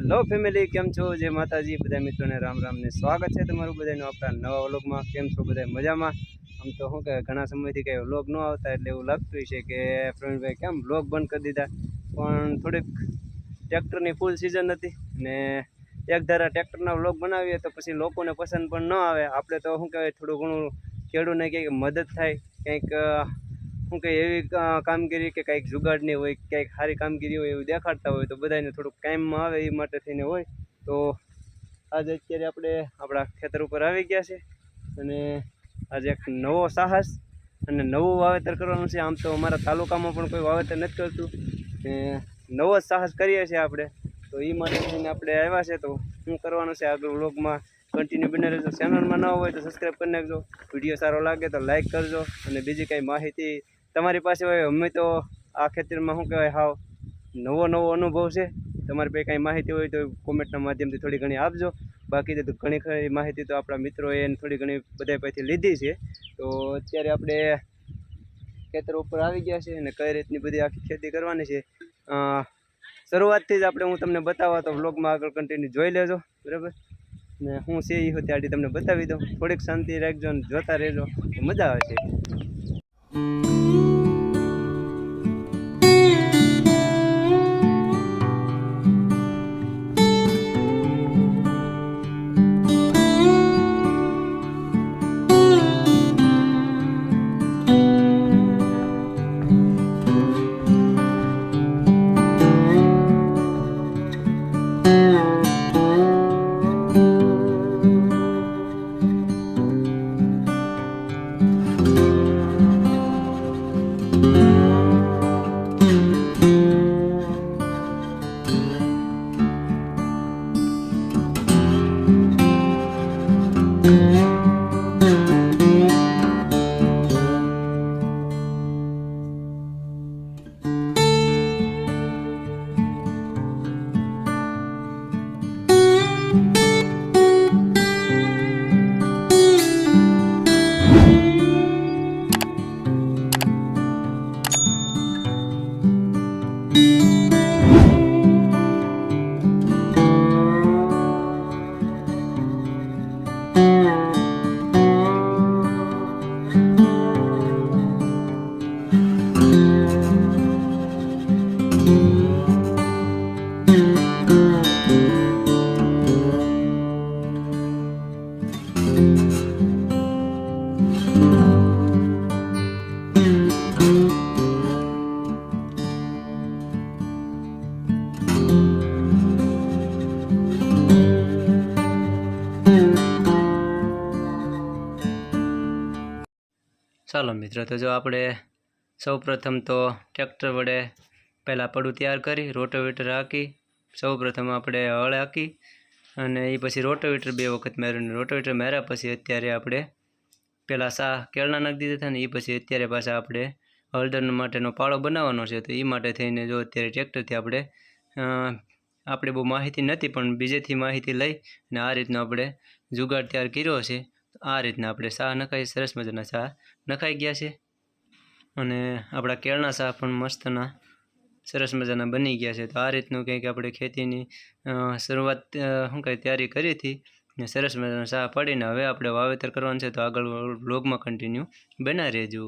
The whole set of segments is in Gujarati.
હેલો ફેમિલી, કેમ છો? જે માતાજી બધા મિત્રોને રામ રામને સ્વાગત છે તમારું બધાનું આપણા નવા વ્લોગમાં. કેમ છો બધા મજામાં? આમ તો શું કે ઘણા સમયથી કંઈ વ્લોગ ન આવતા એટલે એવું લાગતું છે કે પ્રવીણભાઈ કેમ વ્લોગ બંધ કરી દીધા? પણ થોડીક ટ્રેક્ટરની ફૂલ સિઝન હતી ને એક ધારા ટ્રેક્ટરના વ્લોગ બનાવીએ તો પછી લોકોને પસંદ પણ ન આવે. આપણે તો શું કહેવાય, થોડું ઘણું ખેડૂને કંઈક મદદ થાય, કંઈક અ, કંઈ એવી કામગીરી કે કંઈક જુગાડની હોય કંઈક સારી કામગીરી હોય એવું દેખાડતા હોય તો બધાને થોડુંક કામમાં આવે એ માટે થઈને હોય. તો આજે અત્યારે આપણે આપણા ખેતર ઉપર આવી ગયા છે અને આજે એક નવો સાહસ અને નવું વાવેતર કરવાનું છે. આમ તો અમારા તાલુકામાં પણ કોઈ વાવેતર નથી કરતું. ને નવો જ સાહસ કરીએ છીએ આપણે. તો એ માટે થઈને આપણે આવ્યા છે. તો શું કરવાનું છે? આગળ વ્લોગમાં કન્ટિન્યુ બની રહેજો. ચેનલમાં ન હોય તો સબસ્ક્રાઈબ કરી નાખજો. વીડિયો સારો લાગે તો લાઇક કરજો અને બીજી કંઈ માહિતી તમારી પાસે હોય, અમે તો આ ખેતરમાં શું કહેવાય, હાવ નવો નવો અનુભવ છે. તમારી પાસે કાંઈ માહિતી હોય તો કોમેન્ટના માધ્યમથી થોડી ઘણી આપજો. બાકી તો ઘણી ખરી માહિતી તો આપણા મિત્રોએ થોડી ઘણી બધા પાસેથી લીધી છે. તો અત્યારે આપણે ખેતર ઉપર આવી ગયા છે અને કઈ રીતની બધી આખી ખેતી કરવાની છે. શરૂઆતથી જ આપણે હું તમને બતાવવા તો વ્લોગમાં આગળ કન્ટિન્યુ જોઈ લેજો, બરાબર? ને હું છે એ હતી તમને બતાવી દઉં. થોડીક શાંતિ રાખજો અને જોતા રહેજો. મજા આવે છે. Música ચાલો મિત્રો, તો જો આપણે સૌ પ્રથમ તો ટ્રેક્ટર વડે પહેલાં પડું તૈયાર કરી, રોટોવેટર સૌ પ્રથમ આપણે હળ હાંકી અને એ પછી રોટોવેટર બે વખત માર્યું રોટોવેટર માર્યા પછી અત્યારે આપણે પહેલાં સા કેળના નાખી દીધા હતા ને એ પછી અત્યારે પાછા આપણે હળદર માટેનો પાળો બનાવવાનો છે. તો એ માટે થઈને જો અત્યારે ટ્રેક્ટરથી આપણે આપણે બહુ માહિતી નથી, પણ બીજેથી માહિતી લઈ અને આ રીતનો આપણે જુગાડ તૈયાર કર્યો છે. આ રીતના આપણે સાહ નખાઈ સરસ મજાના સા નખાઈ ગયા છે. અને આપણા કેળના શાક પણ મસ્તના, સરસ મજાના બની ગયા છે. તો આ રીતનું કંઈક આપણે ખેતીની શરૂઆત શું કહે તૈયારી કરી હતી ને સરસ મજાના શાક પડીને હવે આપણે વાવેતર કરવાનું છે. તો આગળ બ્લોગમાં કન્ટિન્યુ બના રહેજો.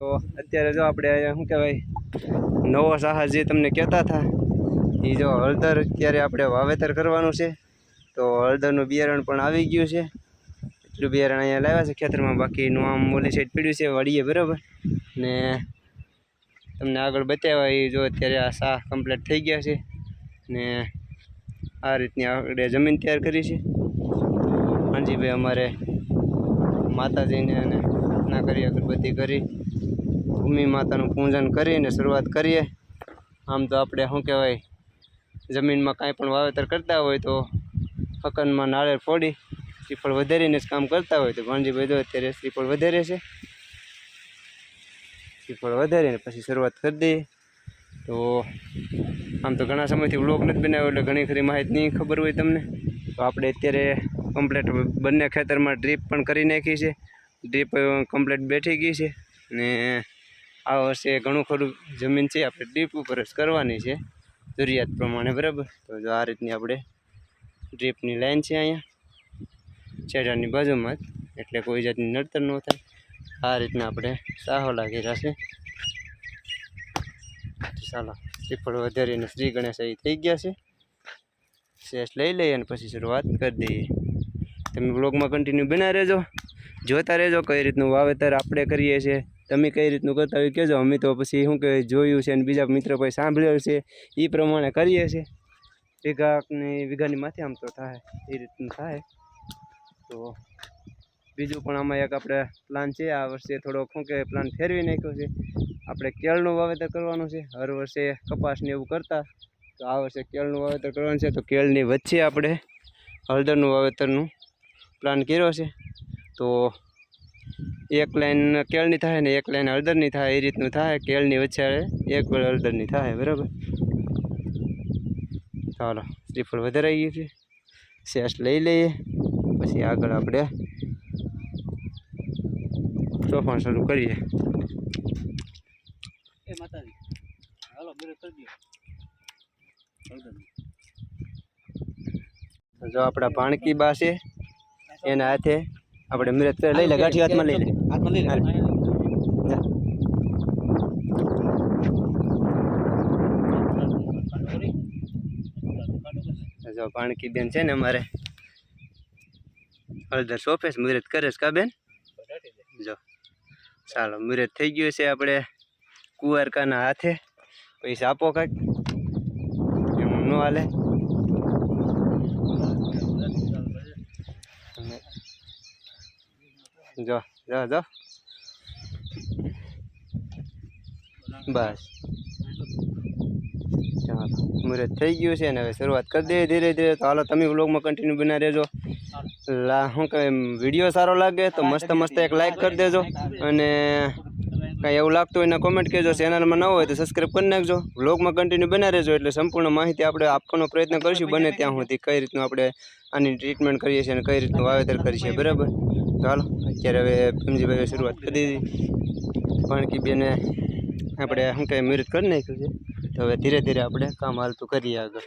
તો અત્યારે જો આપણે શું કહેવાય, નવો શાહ જે તમને કહેતા હતા, એ જો હળદર અત્યારે આપણે વાવેતર કરવાનું છે. તો હળદરનું બિયારણ પણ આવી ગયું છે. એટલું બિયારણ અહીંયા લાવ્યા છે, ખેતરમાં બાકીનું આમ ઓલી સાઈડ પીડ્યું છે, વાડીએ બરાબર. ને તમને આગળ બતાવ્યા, એ જો અત્યારે આ શાહ કમ્પ્લીટ થઈ ગયા છે. ને આ રીતની આપણે જમીન તૈયાર કરી છે. હાંજીભાઈ અમારે માતાજીને અને ના કરી, અગરબત્તી કરી. ભૂમિ માતાનું પૂજન કરીને શરૂઆત કરીએ. આમ તો આપણે, શું કહેવાય, જમીનમાં કાંઈ પણ વાવેતર કરતા હોય તો હકનમાં નાળેર ફોડી. શ્રીફળ વધારીને જ કામ કરતા હોય તો ભાણજીભાઈ જો અત્યારે શ્રીફળ વધારે છે. શ્રીફળ વધારીને પછી શરૂઆત કરી દઈએ. તો આમ તો ઘણા સમયથી વ્લોગ નથી બનાવ્યો એટલે ઘણી ખરી માહિતી નહીં ખબર હોય તમને. તો આપણે અત્યારે કમ્પ્લેટ બંને ખેતરમાં ડ્રીપ પણ કરી નાખી છે. ડ્રીપ કમ્પ્લેટ બેઠી ગઈ છે અને આ વર્ષે ઘણું ખરું જમીન છે આપણે ડ્રીપ ઉપર જ કરવાની છે. જરૂરિયાત પ્રમાણે બરાબર. તો જો આ રીતની આપણે ડ્રીપની લાઈન છે અહીંયા. છેડાની બાજુમાં જ, એટલે કોઈ જાતની નડતર ન થાય. આ રીતના આપણે સાહો લાગી છે. ચાલો, શ્રીફળ વધારીને શ્રી ગણેશ અહીં થઈ ગયા છે. શેષ લઈ લઈએ અને પછી શરૂઆત કરી દઈએ. તમે બ્લોગમાં કન્ટિન્યુ બના રહેજો. જોતા રહેજો કઈ રીતનું વાવેતર આપણે કરીએ છીએ. તમે કઈ રીતનું કરતા હોય કહેજો. અમે તો પછી શું કહેવાય, જોયું છે અને બીજા મિત્રો પછી સાંભળ્યો છે. એ પ્રમાણે કરીએ છીએ. વીઘાની વીઘાની માથે આમ તો થાય, એ રીતનું થાય. તો બીજું પણ આમાં એક આપણે પ્લાન છે. આ વર્ષે થોડોક શું કે પ્લાન ફેરવી નાખ્યો છે. આપણે કેળનું વાવેતર કરવાનું છે. હર વર્ષે કપાસને એવું કરતા. તો આ વર્ષે કેળનું વાવેતર કરવાનું છે. તો કેળની વચ્ચે આપણે હળદરનું વાવેતરનું પ્લાન કર્યો છે. તો એક લાઈન કેળની થાય ને એક લાઈન હળદરની થાય. એ રીતનું થાય. કેળની વચ્ચે એક વેળ હળદરની થાય. બરાબર? ચાલો શ્રીફળ વધારે આવી ગયું છે. શેષ લઈ લઈએ. પછી આગળ આપણે તોફાન શરૂ કરીએ એ માતાજી હાલો કરી દો જો આપણા ભાણકી બા છે એના હાથે આપણે મિરત કરી લઈ લે ગાંઠી હાથમાં લઈ લે હાથમાં લઈ લે જો ભાણકી બેન છે ને અમારે હળદર છે મુહૂર્ત કરે છે કા બેન? જો. ચાલો, મુહૂર્ત થઈ ગયું છે આપણે કુંવારકાના હાથે. પૈસા આપો કાંઈક. એમ ન હાલે. જો જો જો. બસ. ચાલો મુહૂર્ત થઈ ગયું છે ને હવે શરૂઆત કરી દઈએ ધીરે ધીરે. તો હાલો, તમે વ્લોગમાં કન્ટિન્યુ બના રહેજો. લા શું કહે વીડિયો સારો લાગે તો મસ્ત મસ્ત એક લાઈક કરી દેજો. અને કાંઈ એવું લાગતું હોય ને કોમેન્ટ કહેજો. ચેનલમાં ન હોય તો સબસ્ક્રાઈબ કરી નાખજો. વ્લોગમાં કન્ટિન્યુ બના રહેજો એટલે સંપૂર્ણ માહિતી આપણે આપવાનો પ્રયત્ન કરીશું. બને ત્યાં સુધી કઈ રીતનું આપણે આની ટ્રીટમેન્ટ કરીએ છીએ અને કઈ રીતનું વાવેતર કરીએ છીએ, બરાબર? હાલો, અત્યારે હવે ભીમજીભાઈએ શરૂઆત કરી દીધી. ભણકી બેને આપણે શું કંઈ મૃત કરી નાખ્યું છે? તો હવે ધીરે ધીરે આપણે કામ હાલતું કરીએ આગળ.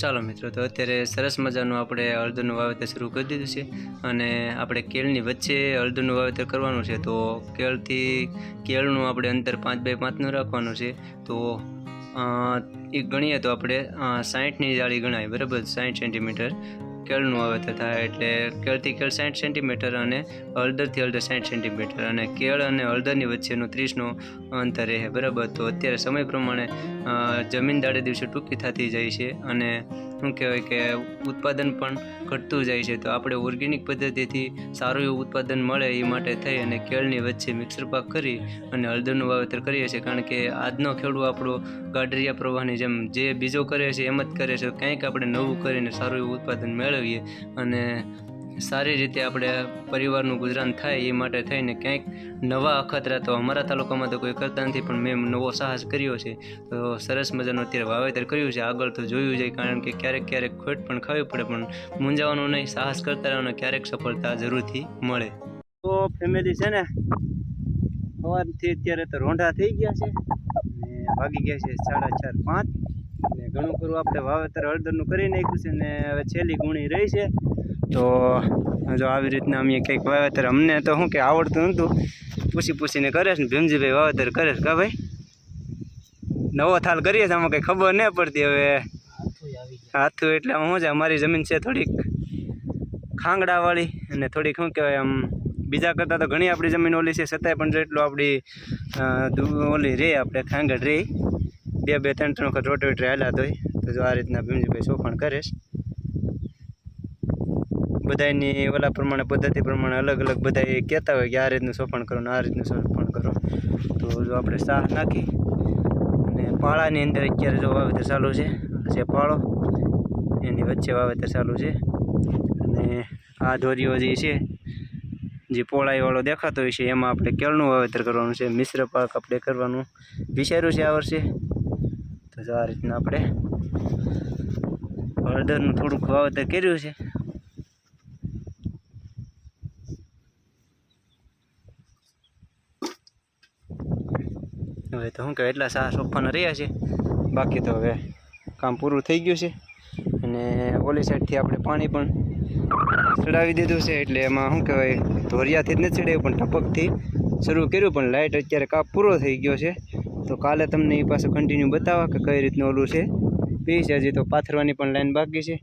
ચાલો મિત્રો, તો અત્યારે સરસ મજાનું આપણે હળદરનું વાવેતર શરૂ કરી દીધું છે અને આપણે કેળની વચ્ચે હળદરનું વાવેતર કરવાનું છે. તો કેળથી, કેળનું આપણે અંતર પાંચ બાય પાંચનું રાખવાનું છે. તો એ ગણીએ તો આપણે સાઠની જાળી ગણાય, બરાબર? સાઠ સેન્ટીમીટર કેળનું વાવેતર થાય એટલે કેળથી કેળ સાઠ સેન્ટીમીટર અને હળદરથી હળદર સાઠ સેન્ટીમીટર અને કેળ અને હળદરની વચ્ચેનું ત્રીસનું અંતર રહે, બરાબર? તો અત્યારે સમય પ્રમાણે જમીન દાડે દિવસે ટૂંકી થતી જાય છે અને શું કહેવાય કે ઉત્પાદન પણ ઘટતું જાય છે. તો આપણે ઓર્ગેનિક પદ્ધતિથી સારું એવું ઉત્પાદન મળે એ માટે થઈ અને કેળની વચ્ચે મિક્સર પાક કરી અને હળદરનું વાવેતર કરીએ છીએ. કારણ કે આજનો ખેડૂત આપણો ગાઢરિયા પ્રવાહની જેમ જે બીજો કરે છે એમ જ કરે છે. કંઈક આપણે નવું કરીને સારું એવું ઉત્પાદન મેળવીએ અને સારી રીતે આપણે પરિવારનું ગુજરાન થાય એ માટે થઈને ક્યાંક નવા અખતરા તો અમારા તાલુકામાં તો કોઈ કરતા નથી, પણ મેં નવો સાહસ કર્યો છે. તો સરસ મજાનું અત્યારે વાવેતર કર્યું છે. આગળ તો જોયું જાય કારણ કે ક્યારેક ક્યારેક ખોટ પણ ખાવી પડે, પણ મૂંઝાવાનું નહીં. સાહસ કરતા રહેવાનું ક્યારેક સફળતા જરૂરથી મળે. તો ફેમિલી છે ને, સવારથી અત્યારે તો રોંઢા થઈ ગયા છે ને વાગી ગયા છે સાડા ચાર પાંચ. ને ઘણું ખરું આપણે વાવેતર હળદરનું કરી નાખ્યું છે ને હવે છેલ્લી ગુણી રહી છે. તો જો આવી રીતના અમે કંઈક વાવેતર અમને તો શું કે આવડતું નહોતું. પૂછી પૂછીને કરે છે ને, ભીમજીભાઈ વાવેતર કરે છે, કા ભાઈ? નવો થાલ કરીએ છીએ આમાં કંઈ ખબર નહીં પડતી હવે. હાથું એટલે શું છે, અમારી જમીન છે થોડીક ખાંગડાવાળી અને થોડીક શું કહેવાય આમ, બીજા કરતાં તો ઘણી આપણી જમીન ઓલી છે છતાંય પણ જેટલું આપણી ઓલી રે આપણે, ખાંગડ રે. બે બે, ત્રણ ત્રણ વખત રોટેવેટર હાલ્યા તોય. તો જો આ રીતના ભીમજીભાઈ શોખણ કરે છે. બધાની ઓલા પ્રમાણે, પદ્ધતિ પ્રમાણે અલગ અલગ બધા કહેતા હોય કે આ રીતનું સોપણ કરો આ રીતનું સોપણ કરો. તો જો આપણે શાહ નાખી અને પાળાની અંદર અત્યારે જો વાવેતર ચાલુ છે જે પાળો, એની વચ્ચે વાવેતર ચાલુ છે. અને આ ધોરીઓ જે છે, જે પોળાઈવાળો દેખાતો હોય છે, એમાં આપણે કેળનું વાવેતર કરવાનું છે, મિશ્ર પાક આપણે કરવાનું વિચાર્યું છે આ વર્ષે. તો આ રીતના આપણે હળદરનું થોડુંક વાવેતર કર્યું છે. હવે તો શું કહેવાય, એટલા સારા સોફાના રહ્યા છે. બાકી તો હવે કામ પૂરું થઈ ગયું છે. અને ઓલી સાઈડથી આપણે પાણી પણ ચડાવી દીધું છે. એટલે એમાં શું કહેવાય, ધોરિયાથી જ નથી ચડાવ્યું પણ ટપકથી શરૂ કર્યું. પણ લાઇટ અત્યારે કાપ પૂરો થઈ ગયો છે. તો કાલે તમને એ પાછું કન્ટિન્યુ બતાવવા કે કઈ રીતનું ઓલું છે. પી છે, હજી તો પાથરવાની પણ લાઈન બાકી છે.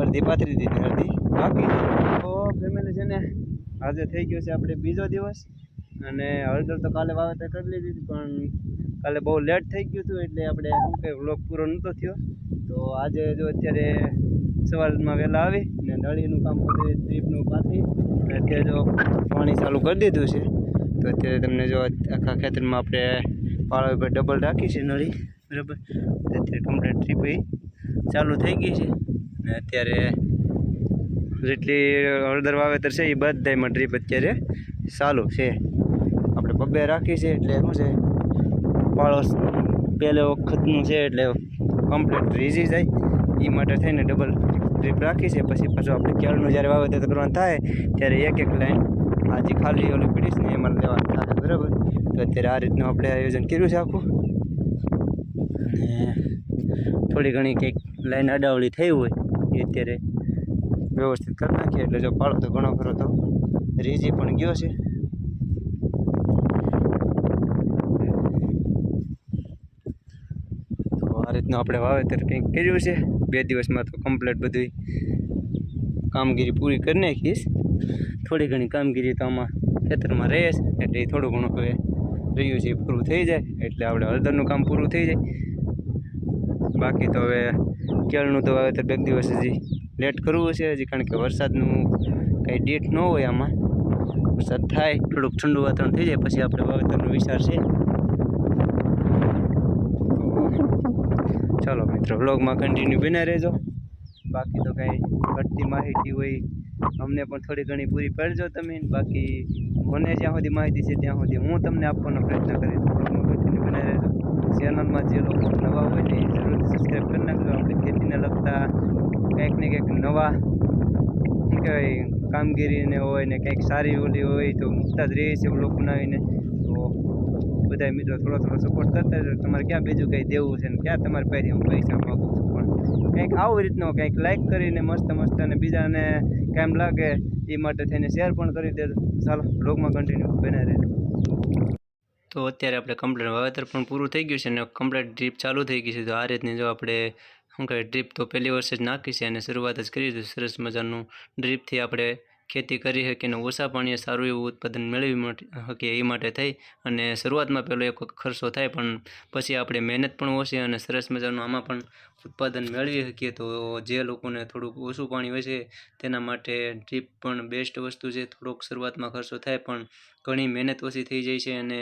અડધી પાથરી દીધી, અડધી બાકી તો ફેમિલી છે ને, આજે થઈ ગયો છે આપણે બીજો દિવસ. અને હળદર તો કાલે વાવેતર કરી લીધી હતી પણ કાલે બહુ લેટ થઈ ગયું હતું, એટલે આપણે શું કંઈ વ્લોગ પૂરો નહોતો થયો. તો આજે જો અત્યારે સવારમાં વહેલા આવી ને નળીનું કામ કરી સ્ટ્રીપનું પાથી અને અત્યારે જો પાણી ચાલુ કરી દીધું છે, તો અત્યારે તમને જો આખા ખેતરમાં આપણે પાળા ઉપર ડબલ રાખી છે નળી, બરાબર? અત્યારે કમ્પ્લીટ ટ્રીપ એ ચાલુ થઈ ગઈ છે, અને અત્યારે જેટલી હળદર વાવેતર છે એ બધામાં ડ્રીપ અત્યારે ચાલુ છે. બબ્બે રાખી છે એટલે શું છે, પાળો પહેલો વખતનું છે એટલે કમ્પ્લીટ રીઝી જાય. એ માટે થઈને ડબલ ટ્રીપ રાખી છે. પછી પાછું આપણે કેળનું જ્યારે વાવેતર કરવાનું થાય, ત્યારે એક એક લાઈન આજે ખાલી ઓલું પીડીશ ને એમાં લેવાનું થાય, બરાબર? તો અત્યારે આ રીતનું આપણે આયોજન કર્યું છે આખું. થોડી ઘણી કંઈક લાઈન અડાવડી થઈ હોય, એ અત્યારે વ્યવસ્થિત કરી નાખીએ. એટલે જો પાળો તો ઘણો ખરો તો રીઝી પણ ગયો છે તો આ રીતનું આપણે વાવેતર કંઈક કર્યું છે. બે દિવસમાં તો કમ્પ્લીટ બધી કામગીરી પૂરી કરી નાખીશ. થોડી ઘણી કામગીરી તો આમાં ખેતરમાં રહે છે, એટલે એ થોડું ઘણું હવે રહ્યું છે, એ પૂરું થઈ જાય, એટલે આપણે હળદરનું કામ પૂરું થઈ જાય. બાકી તો હવે કેળનું તો વાવેતર બે દિવસ હજી લેટ કરવું છે હજી, કારણ કે વરસાદનું કંઈ ડેટ ન હોય આમાં. વરસાદ થાય, થોડુંક ઠંડુ વાતાવરણ થઈ જાય, પછી આપણે વાવેતરનો વિચાર છે. ચાલો મિત્રો વ્લોગમાં કન્ટિન્યુ બને રહેજો. બાકી તો કંઈ ઘટતી માહિતી હોય, અમને પણ થોડી ઘણી પૂરી પાડજો તમે. બાકી મને જ્યાં સુધી માહિતી છે ત્યાં સુધી હું તમને આપવાનો પ્રયત્ન કરીશ. વ્લોગમાં કન્ટિન્યુ બને રહેજો. ચેનલમાં જે લોકો નવા હોય ને જરૂર સબસ્ક્રાઈબ કરી નાખજો. આપણે ખેતીને લગતા કંઈક ને કંઈક નવા, શું કહેવાય, કામગીરીને હોય ને કંઈક સારી ઓલી હોય તો મૂકતા જ રહીએ છીએ બ્લોગ બનાવીને. બધા મિત્રો થોડો થોડો સપોર્ટ કરતા રહેજો. તમારે ક્યાં બીજું કંઈ દેવું છે ને ક્યાં તમારે પહેરી હું પૈસા માગું છું પણ કંઈક આવી રીતનો કંઈક લાઈક કરીને મસ્ત મસ્ત અને બીજાને કેમ લાગે એ માટે થઈને શેર પણ કરી દેજો. ચાલો બ્લોગમાં કન્ટિન્યુ બને રહેજો. તો અત્યારે આપણે કમ્પ્લેટ વાવેતર પણ પૂરું થઈ ગયું છે અને કમ્પ્લેટ ડ્રીપ ચાલુ થઈ ગઈ છે. તો આ રીતની જો આપણે શું કહેવાય ડ્રીપ તો પહેલી વર્ષે જ નાખી છે અને શરૂઆત જ કરી દીધું સરસ મજાનું ડ્રીપથી આપણે ખેતી કરી શકીએ અને ઓછા પાણીએ સારું એવું ઉત્પાદન મેળવી શકીએ એ માટે થઈ. અને શરૂઆતમાં પહેલો એક ખર્ચો થાય, પણ પછી આપણે મહેનત પણ ઓછી અને સરસ મજાનું આમાં પણ ઉત્પાદન મેળવી શકીએ તો જે લોકોને થોડુંક ઓછું પાણી હોય છે, તેના માટે ડ્રીપ પણ બેસ્ટ વસ્તુ છે. થોડોક શરૂઆતમાં ખર્ચો થાય, પણ ઘણી મહેનત ઓછી થઈ જાય છે અને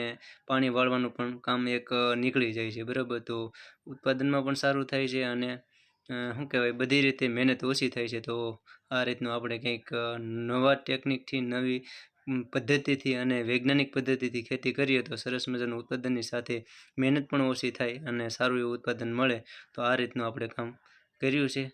પાણી વાળવાનું પણ કામ એક નીકળી જાય છે, બરાબર? તો ઉત્પાદનમાં પણ સારું થાય છે અને શું કહેવાય? બધી રીતે મહેનત ઓછી થાય છે. તો આ રીતનું આપણે કંઈક નવા ટેકનિકથી નવી પદ્ધતિથી અને વૈજ્ઞાનિક પદ્ધતિથી ખેતી કરીએ તો સરસ મજાનું ઉત્પાદનની સાથે મહેનત પણ ઓછી થાય અને સારું એવું ઉત્પાદન મળે, તો આ રીતનું આપણે કામ કર્યું છે.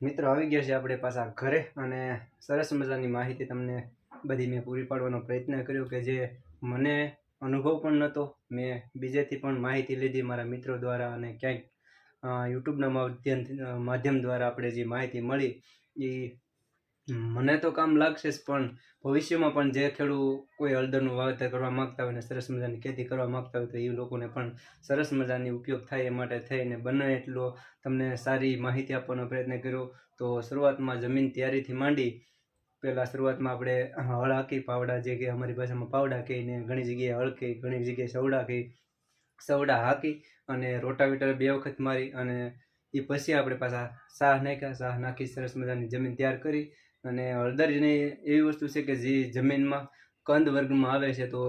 મિત્રો, આવી ગયા છે આપણે પાછા ઘરે અને સરસ મજાની માહિતી તમને બધી મેં પૂરી પાડવાનો પ્રયત્ન કર્યો કે જે મને અનુભવ પણ નહોતો, મેં બીજેથી પણ માહિતી લીધી મારા મિત્રો દ્વારા અને ક્યાંક યુટ્યુબના માધ્યમ માધ્યમ દ્વારા આપણે જે માહિતી મળી, એ મને તો કામ લાગશે જ, પણ ભવિષ્યમાં પણ જે ખેડૂત કોઈ હળદરનું વાવેતર કરવા માગતા હોય ને સરસ મજાની ખેતી કરવા માગતા હોય તો એ લોકોને પણ સરસ મજાની ઉપયોગ થાય એ માટે થઈને બને એટલો તમને સારી માહિતી આપવાનો પ્રયત્ન કર્યો. તો શરૂઆતમાં જમીન તૈયારીથી માંડી, પહેલાં શરૂઆતમાં આપણે હળ હાકી પાવડા જે કે અમારી ભાષામાં પાવડા કહીને ઘણી જગ્યાએ હળ કહી ઘણી જગ્યાએ સવડા કહી સવડા હાકી અને રોટાવેટર બે વખત મારી અને એ પછી આપણે પાછા શાહ નાખ્યા. શાહ નાખી સરસ મજાની જમીન તૈયાર કરી અને હળદરની એવી વસ્તુ છે કે જે જમીનમાં કંદ વર્ગમાં આવે છે, તો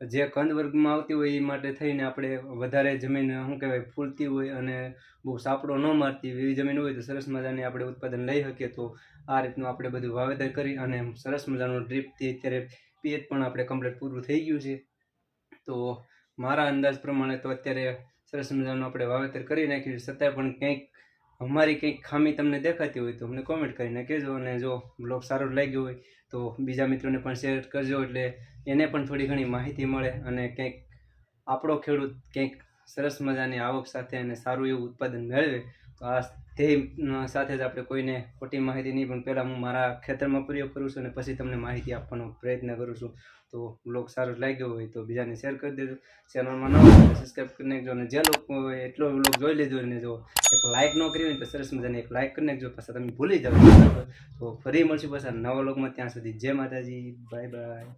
જે કંદ વર્ગમાં આવતી હોય એ માટે થઈને આપણે વધારે જમીન, શું કહેવાય, ફૂલતી હોય અને બહુ સાપડો ન મારતી એવી જમીન હોય તો સરસ મજાની આપણે ઉત્પાદન લઈ શકીએ. તો આ રીતનું આપણે બધું વાવેતર કરી અને સરસ મજાનું ડ્રીપથી અત્યારે પીએચ પણ આપણે કમ્પ્લીટ પૂરું થઈ ગયું છે. તો મારા અંદાજ પ્રમાણે તો અત્યારે સરસ મજાનું આપણે વાવેતર કરી નાખ્યું છે. છતાંય પણ કંઈક અમારી કંઈક ખામી તમને દેખાતી હોય તો અમને કોમેન્ટ કરીને કહેજો અને જો બ્લોગ સારો લાગ્યો હોય તો બીજા મિત્રોને પણ શેર કરજો એટલે એને પણ થોડી ઘણી માહિતી મળે અને કંઈક આપણો ખેડૂત કંઈક સરસ મજાની આવક સાથે અને સારું એવું ઉત્પાદન મેળવે તો આ ધ્યેય સાથે જ આપણે કોઈને ખોટી માહિતી નહીં, પણ પહેલાં હું મારા ખેતરમાં પ્રયોગ કરું છું અને પછી તમને માહિતી આપવાનો પ્રયત્ન કરું છું. તો બ્લોગ સારો લાગ્યો હોય તો બીજાને શેર કરી દેજો. ચેનલમાં ન હોય સબસ્ક્રાઈબ કરી નાખજો અને જે લોકો એટલો બ્લોગ જોઈ લીધો અને જો એક લાઇક ન કરી હોય તો સરસ મજાને એક લાઇક કરી નાખજો. પાછા તમે ભૂલી જાઓ. તો ફરી મળશું પાછા નવા લોકમાં ત્યાં સુધી જય માતાજી. Bye bye.